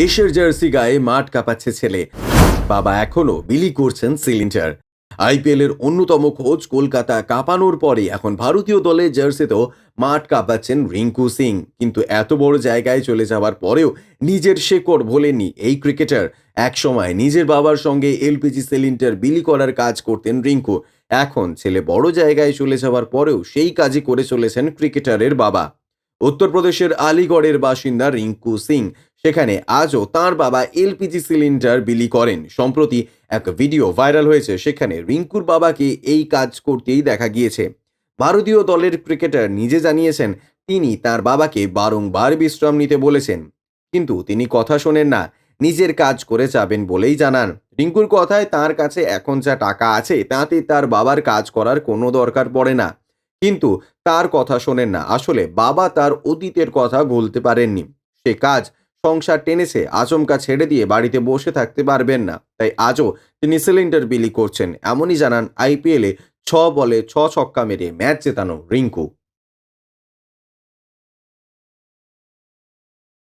দেশের জার্সি গায়ে মাঠ কাঁপাচ্ছে ছেলে। বাবা এখনও বিলি করছেন সিলিন্ডার। আইপিএল এর অন্যতম কোচ কলকাতা কাঁপানোর পরে এখন ভারতীয় দলের জার্সিতেও মাঠ কাঁপাচ্ছেন রিঙ্কু সিং। কিন্তু এত বড় জায়গায় চলে যাওয়ার পরেও নিজের শেকড় ভোলেননি এই ক্রিকেটার। একসময় নিজের বাবার সঙ্গে এলপিজি সিলিন্ডার বিলি করার কাজ করতেন রিঙ্কু। এখন ছেলে বড় জায়গায় চলে যাওয়ার পরেও সেই কাজই করে চলেছেন ক্রিকেটারের বাবা। উত্তরপ্রদেশের আলিগড়ের বাসিন্দা রিঙ্কু সিং। সেখানে আজও তার বাবা এলপিজি সিলিন্ডার বিলি করেন। সম্প্রতি এক ভিডিও ভাইরাল হয়েছে, সেখানে রিঙ্কুর বাবাকে এই কাজ করতেই দেখা গিয়েছে। ভারতীয় দলের ক্রিকেটার নিজে জানিয়েছেন, তিনি তার বাবাকে বারংবার বিশ্রাম নিতে বলেছেন। কিন্তু তিনি কথা শোনেন না, নিজের কাজ করে যাবেন বলেই জানান। রিঙ্কুর কথায় তার কাছে এখন যা টাকা আছে, তাতে তার বাবার কাজ করার কোনো দরকার পড়ে না। কিন্তু তার কথা শোনেন না, আসলে বাবা তার অতীতের কথা বলতে পারেননি। সে কাজ সংসার টেনেছে, আচমকা ছেড়ে দিয়ে বাড়িতে বসে থাকতে পারবেন না। তাই আজও তিনি সিলিন্ডার বিলি করছেন। এমনই জানান আইপিএলে ছ বলে ছ ছক্কা মেরে ম্যাচ জেতানো রিঙ্কু।